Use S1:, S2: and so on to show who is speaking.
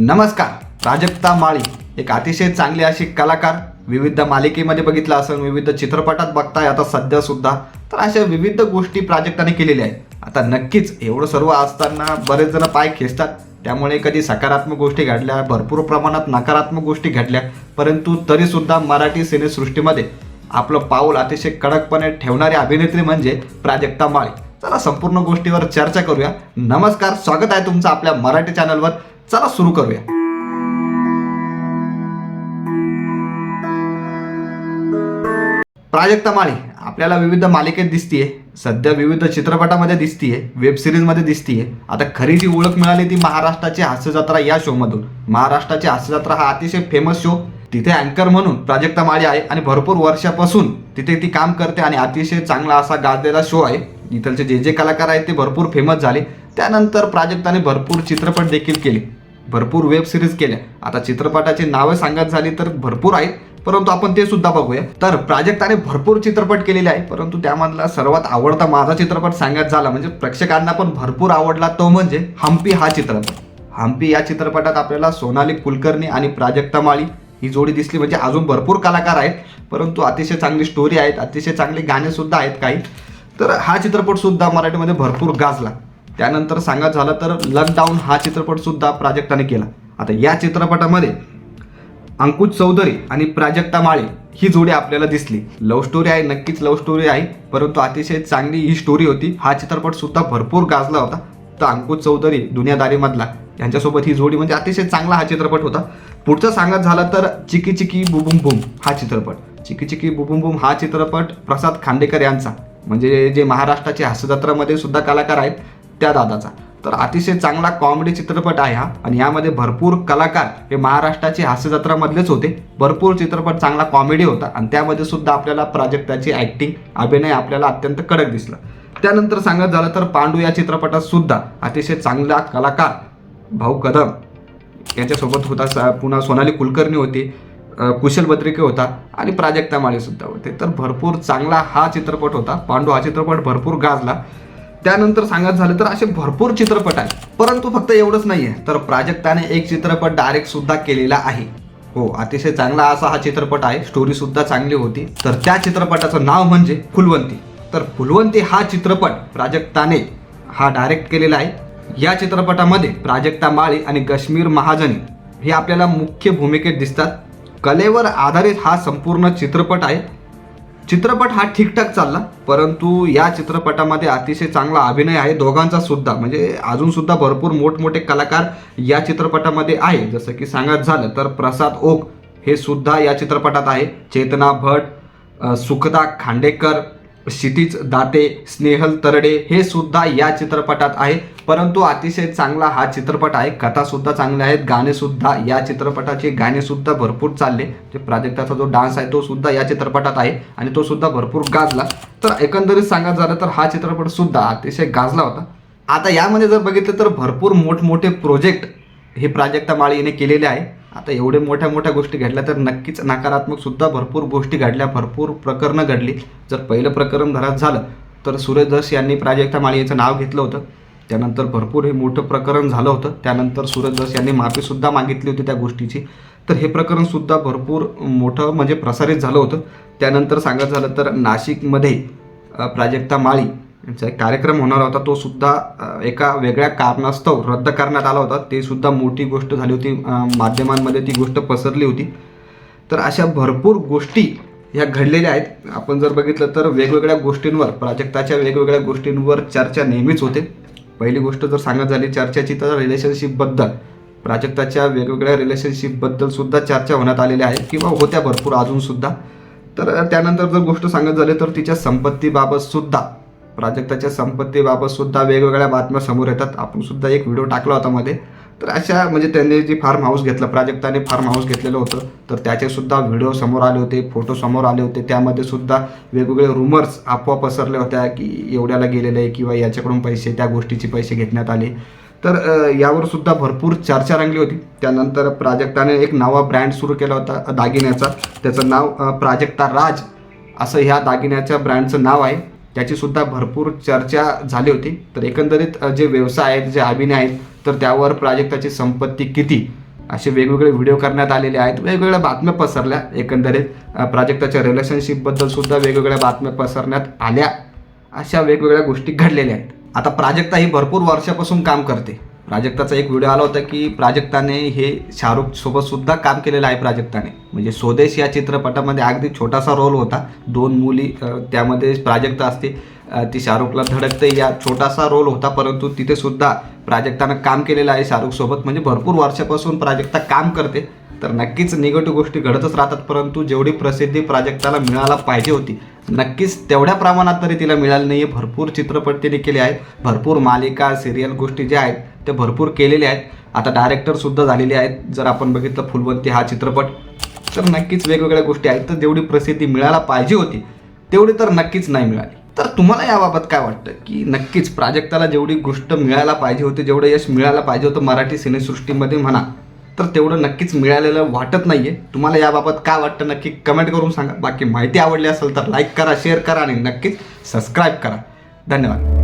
S1: नमस्कार. प्राजक्ता माळी एक अतिशय चांगली अशी कलाकार विविध मालिकेमध्ये बघितलं असेल विविध चित्रपटात बघताय आता सध्या सुद्धा. तर अशा विविध गोष्टी प्राजक्ताने केलेल्या आहेत. आता नक्कीच एवढं सर्व असताना बरेच जण पाय खेचतात. त्यामुळे कधी सकारात्मक गोष्टी घडल्या भरपूर प्रमाणात नकारात्मक गोष्टी घडल्या परंतु तरीसुद्धा मराठी सिनेसृष्टीमध्ये आपलं पाऊल अतिशय कडकपणे ठेवणारी अभिनेत्री म्हणजे प्राजक्ता माळी. चला संपूर्ण गोष्टीवर चर्चा करूया. नमस्कार स्वागत आहे तुमचं आपल्या मराठी चॅनलवर चला सुरू करूया. प्राजक्ता माळी आपल्याला विविध मालिकेत दिसतीये. सध्या विविध चित्रपटामध्ये दिसतीये वेब सिरीजमध्ये दिसतीये. आता खरी जी ओळख मिळाली ती महाराष्ट्राची हास्यजत्रा या शोमधून महाराष्ट्राची हास्यजत्रा हा अतिशय फेमस शो तिथे अँकर म्हणून प्राजक्ता माळी आहे आणि भरपूर वर्षापासून तिथे ती काम करते आणि अतिशय चांगला असा गाजलेला शो आहे. इथलचे जे जे कलाकार आहेत ते भरपूर फेमस झाले. त्यानंतर प्राजक्ताने भरपूर चित्रपट देखील केले. भरपूर वेब सिरीज केल्या. आता चित्रपटाची नावं सांगत झाली तर भरपूर आहेत परंतु आपण ते सुद्धा बघूया. तर प्राजक्ताने भरपूर चित्रपट केलेले आहे परंतु त्यामधला सर्वात आवडता माझा चित्रपट सांगत झाला म्हणजे प्रेक्षकांना पण भरपूर आवडला तो म्हणजे हम्पी हा चित्रपट. हम्पी या चित्रपटात आपल्याला सोनाली कुलकर्णी आणि प्राजक्ता माळी ही जोडी दिसली म्हणजे अजून भरपूर कलाकार आहेत परंतु अतिशय चांगली स्टोरी आहेत अतिशय चांगली गाणे सुद्धा आहेत काही. तर हा चित्रपट सुद्धा मराठीमध्ये भरपूर गाजला. त्यानंतर सांगत झालं तर लकडाऊन हा चित्रपट सुद्धा प्राजक्ताने केला. आता या चित्रपटामध्ये अंकुश चौधरी आणि प्राजक्ता माळे ही जोडी आपल्याला दिसली. लव्ह स्टोरी आहे नक्कीच लव्ह स्टोरी आहे परंतु अतिशय चांगली ही स्टोरी होती. हा चित्रपट सुद्धा भरपूर गाजला होता. तर अंकुश चौधरी दुनियादारीमधला यांच्यासोबत ही जोडी म्हणजे अतिशय चांगला हा चित्रपट होता. पुढचं सांगत झालं तर चिकी चिकी बुबुम बुम हा चित्रपट. चिकी चिकी बुबुम बुम हा चित्रपट प्रसाद खांडेकर यांचा म्हणजे जे महाराष्ट्राचे हास्यजत्रामध्ये सुद्धा कलाकार आहेत त्या दादाचा. तर अतिशय चांगला कॉमेडी चित्रपट आहे हा. आणि यामध्ये भरपूर कलाकार हे महाराष्ट्राची हास्यजत्रामधलेच होते. भरपूर चित्रपट चांगला कॉमेडी होता. आणि त्यामध्ये सुद्धा आपल्याला प्राजक्ताची ॲक्टिंग अभिनय आपल्याला अत्यंत कडक दिसला. त्यानंतर सांगत झालं तर पांडू या चित्रपटात सुद्धा अतिशय चांगला कलाकार भाऊ कदम यांच्यासोबत होता. पुन्हा सोनाली कुलकर्णी होती कुशल बद्रिके होता आणि प्राजक्ता माळेसुद्धा होते. तर भरपूर चांगला हा चित्रपट होता. पांडू हा चित्रपट भरपूर गाजला. त्यानंतर सांगत झालं तर असे भरपूर चित्रपट आहेत. परंतु फक्त एवढंच नाहीये. तर प्राजक्ताने एक चित्रपट डायरेक्ट सुद्धा केलेला आहे. हो अतिशय चांगला असा हा चित्रपट आहे. स्टोरी सुद्धा चांगली होती. तर त्या चित्रपटाचं नाव म्हणजे फुलवंती. तर फुलवंती हा चित्रपट प्राजक्ताने हा डायरेक्ट केलेला आहे. या चित्रपटामध्ये प्राजक्ता माळी आणि कश्मीर महाजनी हे आपल्याला मुख्य भूमिकेत दिसतात. कलेवर आधारित हा संपूर्ण चित्रपट आहे. चित्रपट हा ठीकठाक चालला परंतु या चित्रपटामध्ये अतिशय चांगला अभिनय आहे दोघांचा सुद्धा. म्हणजे अजूनसुद्धा भरपूर मोठमोठे कलाकार या चित्रपटामध्ये आहे. जसं की सांगत झालं तर प्रसाद ओक हे सुद्धा या चित्रपटात आहे. चेतना भट सुखदा खांडेकर क्षितिज दाते स्नेहल तरडे हे सुद्धा या चित्रपटात आहे. परंतु अतिशय चांगला हा चित्रपट आहे. कथासुद्धा चांगल्या आहेत. गाणेसुद्धा या चित्रपटाचे गाणेसुद्धा भरपूर चालले. जे प्राजक्ताचा जो डान्स आहे तो सुद्धा या चित्रपटात आहे आणि तो सुद्धा भरपूर गाजला. तर एकंदरीत सांगायचं झालं तर हा चित्रपट सुद्धा अतिशय गाजला होता. आता यामध्ये जर बघितलं तर भरपूर मोठमोठे प्रोजेक्ट हे प्राजक्ता माळीने केलेले आहे. आता एवढे मोठ्या मोठ्या गोष्टी घडल्या तर नक्कीच नकारात्मकसुद्धा भरपूर गोष्टी घडल्या. भरपूर प्रकरणं घडली. जर पहिलं प्रकरण घरात झालं तर सूरज दस यांनी प्राजक्ता माळी नाव घेतलं होतं. त्यानंतर भरपूर हे मोठं प्रकरण झालं होतं. त्यानंतर सूरजदास यांनी माफीसुद्धा मागितली होती त्या गोष्टीची. तर हे प्रकरणसुद्धा भरपूर मोठं म्हणजे प्रसारित झालं होतं. त्यानंतर सांगायचं झालं तर नाशिकमध्ये प्राजक्ता माळी यांचा एक कार्यक्रम होणार होता. तो सुद्धा एका वेगळ्या कारणास्तव रद्द करण्यात आला होता. ते सुद्धा मोठी गोष्ट झाली होती. माध्यमांमध्ये ती गोष्ट पसरली होती. तर अशा भरपूर गोष्टी ह्या घडलेल्या आहेत. आपण जर बघितलं तर वेगवेगळ्या गोष्टींवर प्राजक्ताच्या वेगवेगळ्या गोष्टींवर चर्चा नेहमीच होते. पहिली गोष्ट जर सांगत झाली चर्चेची तर रिलेशनशिपबद्दल प्राजक्ताच्या वेगवेगळ्या रिलेशनशिपबद्दल सुद्धा चर्चा होण्यात आलेल्या आहेत किंवा होत्या भरपूर अजूनसुद्धा तर त्यानंतर जर गोष्ट सांगत झाली तर तिच्या संपत्तीबाबतसुद्धा प्राजक्ताच्या संपत्तीबाबतसुद्धा वेगवेगळ्या बातम्या समोर येतात. आपण सुद्धा एक व्हिडिओ टाकला होता मध्ये. तर अशा म्हणजे त्यांनी जे फार्म हाऊस घेतलं प्राजक्ताने फार्म हाऊस घेतलेलं होतं तर त्याचे सुद्धा व्हिडिओ समोर आले होते फोटो समोर आले होते. त्यामध्ये सुद्धा वेगवेगळे रुमर्स अफवा पसरल्या होत्या की एवढ्याला गेलेलं आहे किंवा याच्याकडून पैसे त्या गोष्टीचे पैसे घेतण्यात आले. तर यावर सुद्धा भरपूर चर्चा रंगली होती. त्यानंतर प्राजक्ताने एक नवा ब्रँड सुरू केला होता दागिन्याचा. त्याचं नाव प्राजक्ता राज असं ह्या दागिन्याच्या ब्रँडचं नाव आहे. त्याची सुद्धा भरपूर चर्चा झाली होती. तर एकंदरीत जे व्यवसाय आहेत जे अभिनय आहेत तर त्यावर प्राजक्ताची संपत्ती किती? असे वेगवेगळे व्हिडिओ करण्यात आलेले आहेत. वेगवेगळ्या बातम्या पसरल्या. एकंदरीत प्राजक्ताच्या रिलेशनशिपबद्दल सुद्धा वेगवेगळ्या बातम्या पसरण्यात आल्या. अशा वेगवेगळ्या गोष्टी घडलेल्या आहेत. आता प्राजक्ता ही भरपूर वर्षापासून काम करते. प्राजक्ताचा एक व्हिडिओ आला होता की प्राजक्ताने हे शाहरुख सोबत सुद्धा काम केलेलं आहे प्राजक्ताने. म्हणजे स्वदेश या चित्रपटामध्ये अगदी छोटासा रोल होता. दोन मुली त्यामध्ये प्राजक्ता असते ती शाहरुखला धडकते. या छोटासा रोल होता परंतु तिथे सुद्धा प्राजक्तानं काम केलेलं आहे शाहरुख सोबत. म्हणजे भरपूर वर्षापासून प्राजक्ता काम करते. तर नक्कीच निगेटिव्ह गोष्टी घडतच राहतात परंतु जेवढी प्रसिद्धी प्राजक्ताला मिळायला पाहिजे होती नक्कीच तेवढ्या प्रमाणात तरी तिला मिळाली नाही आहे भरपूर चित्रपट तिने केले आहेत. भरपूर मालिका सिरियल गोष्टी ज्या आहेत ते भरपूर केलेले आहेत. आता डायरेक्टरसुद्धा झालेले आहेत. जर आपण बघितलं फुलवंती हा चित्रपट तर नक्कीच वेगवेगळ्या गोष्टी आहेत. तर जेवढी प्रसिद्धी मिळायला पाहिजे होती तेवढी तर नक्कीच नाही मिळाली. तर तुम्हाला याबाबत काय वाटतं? की नक्कीच प्राजक्ताला जेवढी गोष्ट मिळायला पाहिजे होती जेवढं यश मिळायला पाहिजे होतं मराठी सिनेसृष्टीमध्ये म्हणा तर तेवढं नक्कीच मिळालेलं वाटत नाही आहे तुम्हाला याबाबत काय वाटतं नक्की कमेंट करून सांगा. बाकी माहिती आवडली असेल तर लाईक करा शेअर करा आणि नक्कीच सबस्क्राईब करा. धन्यवाद.